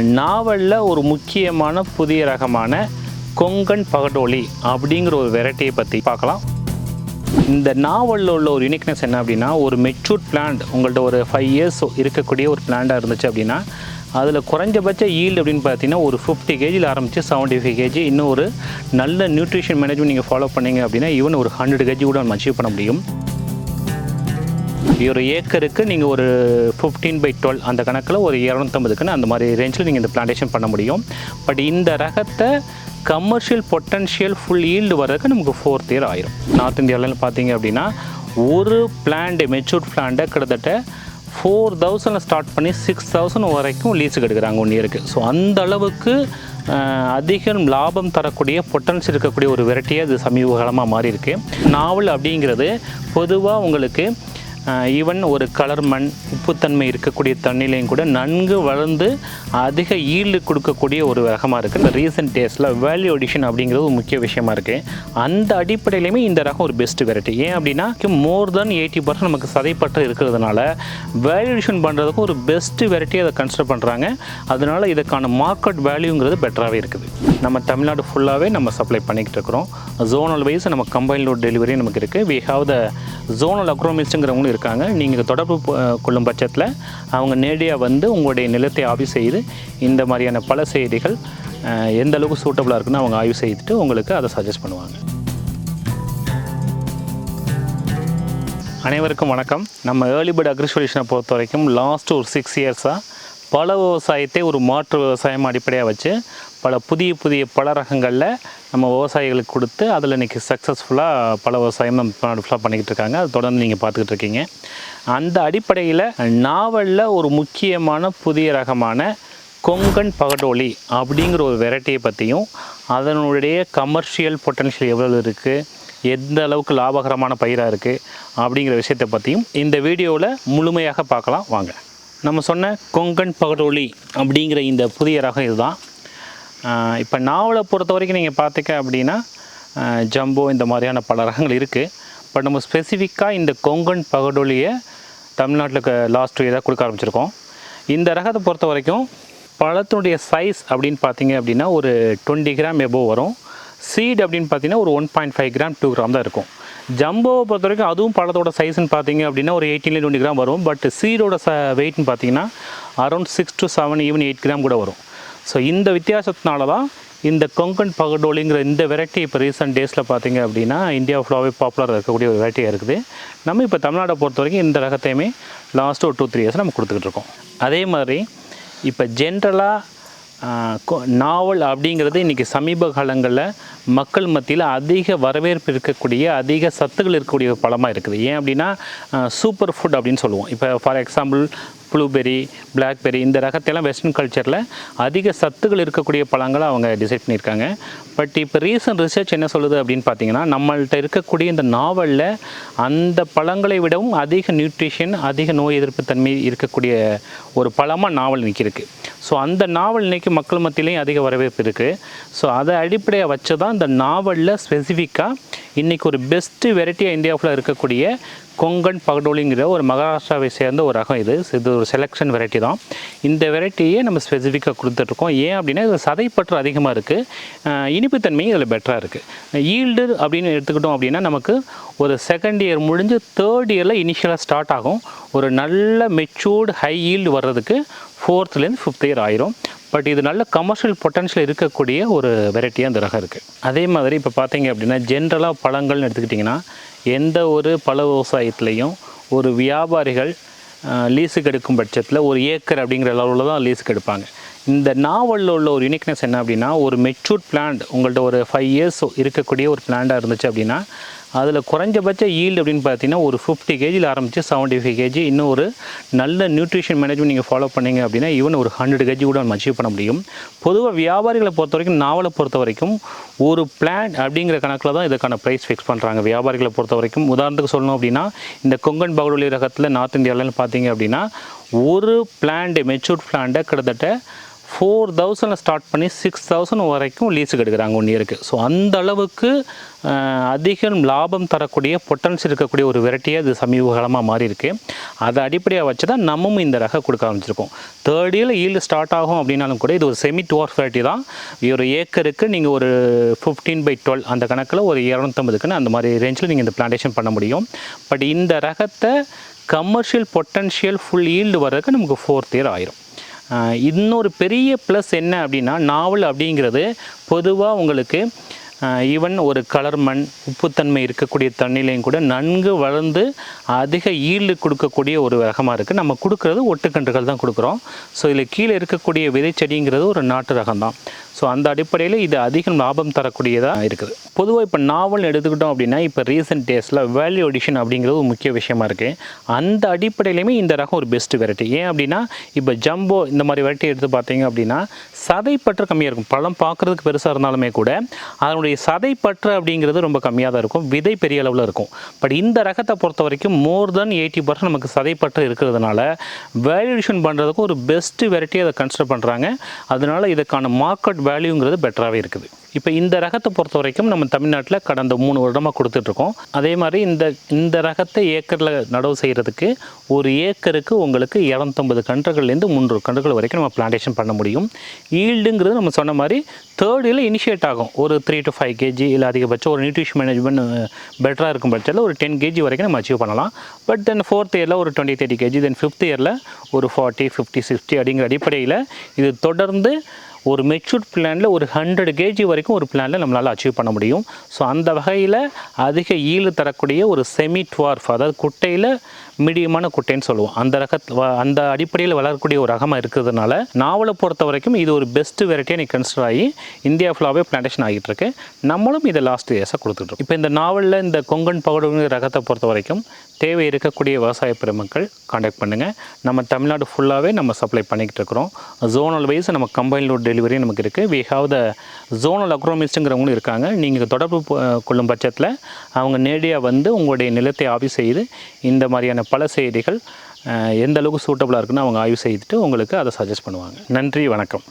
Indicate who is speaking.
Speaker 1: நாவலில் ஒரு முக்கியமான புதிய ரகமான கொங்கன் பகடோலி அப்படிங்கிற ஒரு வெரைட்டியை பற்றி பார்க்கலாம். இந்த நாவலில் உள்ள ஒரு யூனிக்னஸ் என்ன அப்படின்னா ஒரு மெச்சூர் பிளான்ட் உங்கள்ட்ட ஒரு ஃபைவ் இயர்ஸ் இருக்கக்கூடிய ஒரு பிளான்ட்டாக இருந்துச்சு அப்படின்னா அதில் குறைஞ்சபட்ச ஈல்டு அப்படின்னு பார்த்தீங்கன்னா ஒரு ஃபிஃப்டி கேஜியில் ஆரம்பித்து செவன்ட்டி ஃபைவ் கேஜி இன்னும் ஒரு நல்ல நியூட்ரிஷன் மேனேஜ்மெண்ட் நீங்கள் ஃபாலோ பண்ணீங்க அப்படின்னா ஈவன் ஒரு ஹண்ட்ரட் கேஜி கூட நம்ம அச்சீவ் பண்ண முடியும். ஒரு ஏக்கருக்கு நீங்கள் ஒரு ஃபிஃப்டீன் பை டுவெல் அந்த கணக்கில் ஒரு இரநூத்தம்பதுக்குன்னு அந்த மாதிரி ரேஞ்சில் நீங்கள் இந்த பிளான்டேஷன் பண்ண முடியும். பட் இந்த ரகத்தை கமர்ஷியல் பொட்டன்ஷியல் ஃபுல் ஈல்டு வர்றதுக்கு நமக்கு ஃபோர்த் இயர் ஆயிரும். நார்த் இந்தியாவிலன்னு பார்த்தீங்க அப்படின்னா ஒரு பிளான்டு மெச்சூர்ட் பிளான்ட்டை கிட்டத்தட்ட ஃபோர் தௌசண்டில் ஸ்டார்ட் பண்ணி சிக்ஸ் தௌசண்ட் வரைக்கும் லீஸுக்கு எடுக்கிறாங்க ஒன் இயருக்கு ஸோ அந்த அளவுக்கு அதிகம் லாபம் தரக்கூடிய பொட்டன்ஸ் இருக்கக்கூடிய ஒரு வெரைட்டியாக இது சமீப காலமாக மாறி இருக்கு நாவல் அப்படிங்கிறது பொதுவாக உங்களுக்கு ஈவன் ஒரு கலர் மண் உப்புத்தன்மை இருக்கக்கூடிய தண்ணிலையும் கூட நன்கு வளர்ந்து அதிக ஈல்டு கொடுக்கக்கூடிய ஒரு ரகமாக இருக்குது இந்த ரீசெண்ட் டேஸில் வேல்யூ அடிஷன் அப்படிங்கிறது ஒரு முக்கிய விஷயமா இருக்குது அந்த அடிப்படையிலுமே இந்த ரகம் ஒரு பெஸ்ட் வெரைட்டி ஏன் அப்படின்னா மோர் தென் எயிட்டி பர்சன்ட் நமக்கு சதைப்பற்று இருக்கிறதுனால வேல்யூ அடிஷன் பண்ணுறதுக்கு ஒரு பெஸ்ட் வெரைட்டி அதை கன்சிடர் பண்ணுறாங்க அதனால் இதுக்கான மார்க்கெட் வேல்யூங்கிறது பெட்டராகவே இருக்குது. நம்ம தமிழ்நாடு ஃபுல்லாகவே நம்ம சப்ளை பண்ணிக்கிட்டு இருக்கிறோம். ஜோனல் வைஸ் நம்ம கம்பைன் லோட் டெலிவரி நமக்கு இருக்குது வி ஹாவ் த ஜோனல் அக்ரோமிஸ்ட்டுங்கிறவங்களும் இருக்காங்க. நீங்கள் தொடர்பு கொள்ளும் பட்சத்தில் அவங்க நேரடியாக வந்து உங்களுடைய நிலத்தை ஆய்வு செய்து இந்த மாதிரியான பல செய்திகள் எந்த அளவுக்கு சூட்டபுளாக இருக்குன்னு அவங்க ஆய்வு செய்துட்டு உங்களுக்கு அதை சஜஸ்ட் பண்ணுவாங்க. அனைவருக்கும் வணக்கம். நம்ம ஏர்லி பேர்ட் அக்ரி பொறுத்த வரைக்கும் லாஸ்ட் ஒரு சிக்ஸ் இயர்ஸாக பல விவசாயத்தை ஒரு மாற்று விவசாயம் அடிப்படையாக வச்சு பல புதிய புதிய பல ரகங்களில் நம்ம விவசாயிகளுக்கு கொடுத்து அதில் இன்றைக்கி சக்ஸஸ்ஃபுல்லாக பல விவசாயம் நம்ம நாடு ஃபுல்லாக பண்ணிக்கிட்டு இருக்காங்க. அது தொடர்ந்து நீங்கள் பார்த்துக்கிட்டு இருக்கீங்க. அந்த அடிப்படையில் நாவலில் ஒரு முக்கியமான புதிய ரகமான கொங்கன் பகடோலி அப்படிங்கிற ஒரு வெரைட்டியை பற்றியும் அதனுடைய கமர்ஷியல் பொட்டன்ஷியல் எவ்வளோ இருக்குது எந்த அளவுக்கு லாபகரமான பயிராக இருக்குது அப்படிங்கிற விஷயத்தை பற்றியும் இந்த வீடியோவில் முழுமையாக பார்க்கலாம். வாங்க. நம்ம சொன்ன கொங்கன் பகடோலி அப்படிங்கிற இந்த புதிய ரகம் இதுதான். இப்போ நாவலை பொறுத்த வரைக்கும் நீங்கள் பார்த்துக்க அப்படின்னா ஜம்போ இந்த மாதிரியான பல ரகங்கள் இருக்குது பட் நம்ம ஸ்பெசிஃபிக்காக இந்த கொங்கன் பகடோலியை தமிழ்நாட்டில் லாஸ்ட் டூ இயராக கொடுக்க ஆரம்பிச்சிருக்கோம். இந்த ரகத்தை பொறுத்த வரைக்கும் பழத்தினுடைய சைஸ் அப்படின்னு பார்த்தீங்க அப்படின்னா ஒரு டுவெண்ட்டி கிராம் எபோவ் வரும். சீட் அப்படின்னு பார்த்தீங்கன்னா ஒரு one point five gram two gram தான் இருக்கும். ஜம்போவை பொறுத்த வரைக்கும் அதுவும் பழத்தோட சைஸ்ன்னு பார்த்தீங்க அப்படின்னா ஒரு எயிட்டீன்லேருந்து டுவெண்ட்டி கிராம் வரும். பட் சீடோட ச வெயிட்னு பார்த்தீங்கன்னா around six to seven even eight gram கூட வரும். ஸோ இந்த வித்தியாசத்தினால தான் இந்த கொங்கன் பகடோலிங்கிற இந்த வெரைட்டி இப்போ ரீசெண்ட் டேஸில் பார்த்தீங்க அப்படின்னா இந்தியா ஃபுல்லாகவே பாப்புலராக இருக்கக்கூடிய ஒரு வெரைட்டியாக இருக்குது. நம்ம இப்போ தமிழ்நாட்டை பொறுத்த வரைக்கும் இந்த ரகத்தையுமே லாஸ்ட்டு ஒரு டூ த்ரீ இயர்ஸ் நம்ம கொடுத்துக்கிட்டு இருக்கோம். அதே மாதிரி இப்போ ஜென்ரலாக நாவல் அப்படிங்கிறது இன்றைக்கி சமீப காலங்களில் மக்கள் மத்தியில் அதிக வரவேற்பு இருக்கக்கூடிய அதிக சத்துக்கள் இருக்கக்கூடிய ஒரு பழமாக இருக்குது. ஏன் அப்படின்னா சூப்பர் ஃபுட் அப்படின்னு சொல்லுவோம். இப்போ ஃபார் எக்ஸாம்பிள் ப்ளூபெரி பிளாக்பெரி இந்த ரகத்தையெல்லாம் வெஸ்டர்ன் கல்ச்சரில் அதிக சத்துக்கள் இருக்கக்கூடிய பழங்களை அவங்க டிசைட் பண்ணியிருக்காங்க. பட் இப்போ ரீசன்ட் ரிசர்ச் என்ன சொல்லுது அப்படின்னு பார்த்தீங்கன்னா நம்மள்கிட்ட இருக்கக்கூடிய இந்த நாவலில் அந்த பழங்களை விடவும் அதிக நியூட்ரிஷன் அதிக நோய் எதிர்ப்பு தன்மை இருக்கக்கூடிய ஒரு பழமாக நாவல் நிற்கிருக்கு இருக்குது ஸோ அந்த நாவல் இன்றைக்கி மக்கள் மத்தியிலையும் அதிக வரவேற்பு இருக்குது ஸோ அதை அடிப்படையாக வச்சு தான் இந்த நாவலில் ஸ்பெசிஃபிக்காக இன்றைக்கி ஒரு பெஸ்ட்டு வெரைட்டியாக இந்தியாவில் இருக்கக்கூடிய கொங்கன் பகடோலிங்கிற ஒரு மகாராஷ்டிராவை சேர்ந்த ஒரு ரகம் இது. இது ஒரு செலெக்ஷன் வெரைட்டி தான். இந்த வெரைட்டியே நம்ம ஸ்பெசிஃபிக்காக கொடுத்துட்ருக்கோம். ஏன் அப்படின்னா இதில் சதைப்பற்று அதிகமாக இருக்குது இனிப்புத்தன்மையும் இதில் பெட்டராக இருக்குது ஈல்டு அப்படின்னு எடுத்துக்கிட்டோம் அப்படின்னா நமக்கு ஒரு செகண்ட் இயர் முடிஞ்சு தேர்ட் இயரில் இனிஷியலாக ஸ்டார்ட் ஆகும். ஒரு நல்ல மெச்சூர்டு ஹை ஈல்டு வர்றதுக்கு ஃபோர்த்துலேருந்து ஃபிஃப்த் இயர் ஆயிரும். பட் இது நல்ல கமர்ஷியல் பொட்டன்ஷியல் இருக்கக்கூடிய ஒரு வெரைட்டியாக இந்த ரகம் இருக்குது அதே மாதிரி இப்போ பார்த்தீங்க அப்படின்னா ஜென்ரலாக பழங்கள்னு எடுத்துக்கிட்டிங்கன்னா எந்த ஒரு பழ விவசாயத்துலேயும் ஒரு வியாபாரிகள் லீஸுக்கு எடுக்கும் பட்சத்தில் ஒரு ஏக்கர் அப்படிங்கிற அளவில் தான் லீஸுக்கு எடுப்பாங்க. இந்த நாவலில் உள்ள ஒரு யூனிக்னஸ் என்ன அப்படின்னா ஒரு மெச்சூர்ட் பிளான்ட் உங்கள்கிட்ட ஒரு ஃபைவ் இயர்ஸ் இருக்கக்கூடிய ஒரு பிளான்டாக இருந்துச்சு அப்படின்னா அதில் குறைஞ்சபட்ச ஈல்டு அப்படின்னு பார்த்தீங்கன்னா ஒரு ஃபிஃப்டி கேஜியில் ஆரம்பித்து செவன்ட்டி ஃபைவ் கேஜி இன்னும் ஒரு நல்ல நியூட்ரிஷன் மேனேஜ்மெண்ட் நீங்கள் ஃபாலோ பண்ணீங்க அப்படின்னா ஈவன் ஒரு ஹண்ட்ரட் கேஜி கூட நம்ம அச்சீவ் பண்ண முடியும். பொதுவாக வியாபாரிகளை பொறுத்த வரைக்கும் நாவலை பொறுத்த வரைக்கும் ஒரு பிளான் அப்படிங்கிற கணக்கில் தான் இதுக்கான ப்ரைஸ் ஃபிக்ஸ் பண்ணுறாங்க வியாபாரிகளை பொறுத்த வரைக்கும் உதாரணத்துக்கு சொல்லணும் அப்படின்னா இந்த கொங்கன் பகடோலி ரகத்தில் நார்த் இந்தியாவிலன்னு பார்த்தீங்க அப்படின்னா ஒரு பிளான்டு மெச்சூர்ட் பிளான்ட்டை கிட்டத்தட்ட ஃபோர் தௌசண்டில் ஸ்டார்ட் பண்ணி சிக்ஸ் தௌசண்ட் வரைக்கும் லீஸுக்கு எடுக்கிறாங்க ஒன் இயருக்கு ஸோ அந்த அளவுக்கு அதிகம் லாபம் தரக்கூடிய பொட்டன்ஷியல் இருக்கக்கூடிய ஒரு வெரைட்டியாக இது சமீப காலமாக மாறி இருக்கு அதை அடிப்படையாக வச்சு தான் நம்மவும் இந்த ரக கொடுக்க ஆரம்பிச்சிருக்கோம். தேர்ட் இயரில் ஈல்டு ஸ்டார்ட் ஆகும் அப்படின்னாலும் கூட இது ஒரு செமி டுவார்ஃப் வெரைட்டி தான். ஒரு ஏக்கருக்கு நீங்கள் ஒரு ஃபிஃப்டீன் பை டுவெல் அந்த கணக்கில் ஒரு இரநூத்தம்பதுக்குன்னு அந்த மாதிரி ரேஞ்சில் நீங்கள் இந்த பிளான்டேஷன் பண்ண முடியும். பட் இந்த ரகத்தை கமர்ஷியல் பொட்டன்ஷியல் ஃபுல் ஈல்டு வர்றதுக்கு நமக்கு ஃபோர்த் இயர் ஆயிரும். இன்னொரு பெரிய ப்ளஸ் என்ன அப்படின்னா நாவல் அப்படிங்கிறது பொதுவாக உங்களுக்கு ஈவன் ஒரு கலர் மண் உப்புத்தன்மை இருக்கக்கூடிய தண்ணிலையும் கூட நன்கு வளர்ந்து அதிக ஈல்டு கொடுக்கக்கூடிய ஒரு ரகமாக இருக்குது நம்ம கொடுக்குறது ஒட்டுக்கன்றுகள் தான் கொடுக்குறோம். ஸோ இதில் கீழே இருக்கக்கூடிய விதைச்செடிங்கிறது ஒரு நாட்டு ரகம் தான் ஸோ அந்த அடிப்படையில் இது அதிகம் லாபம் தரக்கூடியதாக இருக்குது. பொதுவாக இப்போ நாவல் எடுத்துக்கிட்டோம் அப்படின்னா இப்போ ரீசெண்ட் டேஸில் வேல்யூ அடிஷன் அப்படிங்கிறது ஒரு முக்கிய விஷயமா இருக்குது அந்த அடிப்படையிலுமே இந்த ரகம் ஒரு பெஸ்ட் வெரைட்டி ஏன் அப்படின்னா இப்போ ஜம்போ இந்த மாதிரி வெரைட்டி எடுத்து பார்த்தீங்க அப்படின்னா சதைப்பற்று கம்மியாக இருக்கும். பழம் பார்க்குறதுக்கு பெருசாக இருந்தாலுமே கூட அதனுடைய சதைப்பற்று அப்படிங்கிறது ரொம்ப கம்மியாக தான் இருக்கும். விதை பெரிய அளவில் இருக்கும். பட் இந்த ரகத்தை பொறுத்த வரைக்கும் மோர் தென் எயிட்டி பர்சன்ட் நமக்கு சதைப்பற்று இருக்கிறதுனால வேல்யூஷன் பண்ணுறதுக்கு ஒரு பெஸ்ட் வெரைட்டி அதை கன்சிடர் பண்ணுறாங்க அதனால இதுக்கான மார்க்கெட் வேல்யூங்கிறது பெட்டராகவே இருக்குது. இப்போ இந்த ரகத்தை பொறுத்த வரைக்கும் நம்ம தமிழ்நாட்டில் கடந்த மூணு வருடமாக கொடுத்துட்ருக்கோம். அதே மாதிரி இந்த இந்த ரகத்தை ஏக்கரில் நடவு செய்கிறதுக்கு ஒரு ஏக்கருக்கு உங்களுக்கு இரநூத்தம்பது கன்றுகள்லேருந்து முந்நூறு கன்றுகள் வரைக்கும் நம்ம பிளான்டேஷன் பண்ண முடியும். ஈல்டுங்கிறது நம்ம சொன்ன மாதிரி தேர்ட் இயரில் இனிஷியேட் ஆகும். ஒரு த்ரீ டு ஃபைவ் கேஜி இல்லை அதிகபட்சம் ஒரு நியூட்ரிஷன் மேனேஜ்மெண்ட் பெட்டராக இருக்கும் பட்சத்தில் ஒரு டென் கேஜி வரைக்கும் நம்ம அச்சீவ் பண்ணலாம். பட் தென் ஃபோர்த் இயரில் ஒரு twenty thirty kg then fifth இயரில் ஒரு ஃபார்ட்டி ஃபிஃப்டி சிக்ஸ்டி அப்படிங்கிற அடிப்படையில் இது தொடர்ந்து ஒரு மெச்சூர்ட் பிளானில் ஒரு ஹண்ட்ரட் கேஜி வரைக்கும் ஒரு பிளானில் நம்மளால் அச்சீவ் பண்ண முடியும். ஸோ அந்த வகையில் அதிக ஈழு தரக்கூடிய ஒரு செமி டுவார்ஃப் அதாவது குட்டையில் மீடியமான குட்டைன்னு சொல்லுவோம். அந்த ரக அந்த அடிப்படையில் வளரக்கூடிய ஒரு ரகமாக இருக்கிறதுனால நாவலை பொறுத்த வரைக்கும் இது ஒரு பெஸ்ட் வெரைட்டியாக நீ கன்சிடர் ஆகி இந்தியா ஃபுல்லாகவே பிளான்டேஷன் ஆகிட்டு இருக்கு. நம்மளும் இதை லாஸ்ட் இயர்ஸாக கொடுத்துட்ருக்கோம் இப்போ இந்த நாவலில் இந்த கொங்கன் பவுடருங்கிற ரகத்தை பொறுத்த வரைக்கும் தேவை இருக்கக்கூடிய விவசாய பெருமக்கள் காண்டாக்ட் பண்ணுங்கள் நம்ம தமிழ்நாடு ஃபுல்லாகவே நம்ம சப்ளை பண்ணிக்கிட்டு இருக்கிறோம். ஜோனல் வைஸ் நம்ம கம்பைன் டெலிவரி நமக்கு இருக்குது வி ஹாவ் த ஜோனல் அக்ரோமிஸ்ட்டுங்கிறவங்களும் இருக்காங்க. நீங்கள் தொடர்பு கொள்ளும் பட்சத்தில் அவங்க நேரடியாக வந்து உங்களுடைய நிலத்தை ஆய்வு செய்து இந்த மாதிரியான பல செய்திகள் எந்த அளவுக்கு சூட்டபுளாக இருக்குன்னு அவங்க ஆய்வு செய்துட்டு உங்களுக்கு அதை சஜஸ்ட் பண்ணுவாங்க. நன்றி வணக்கம்.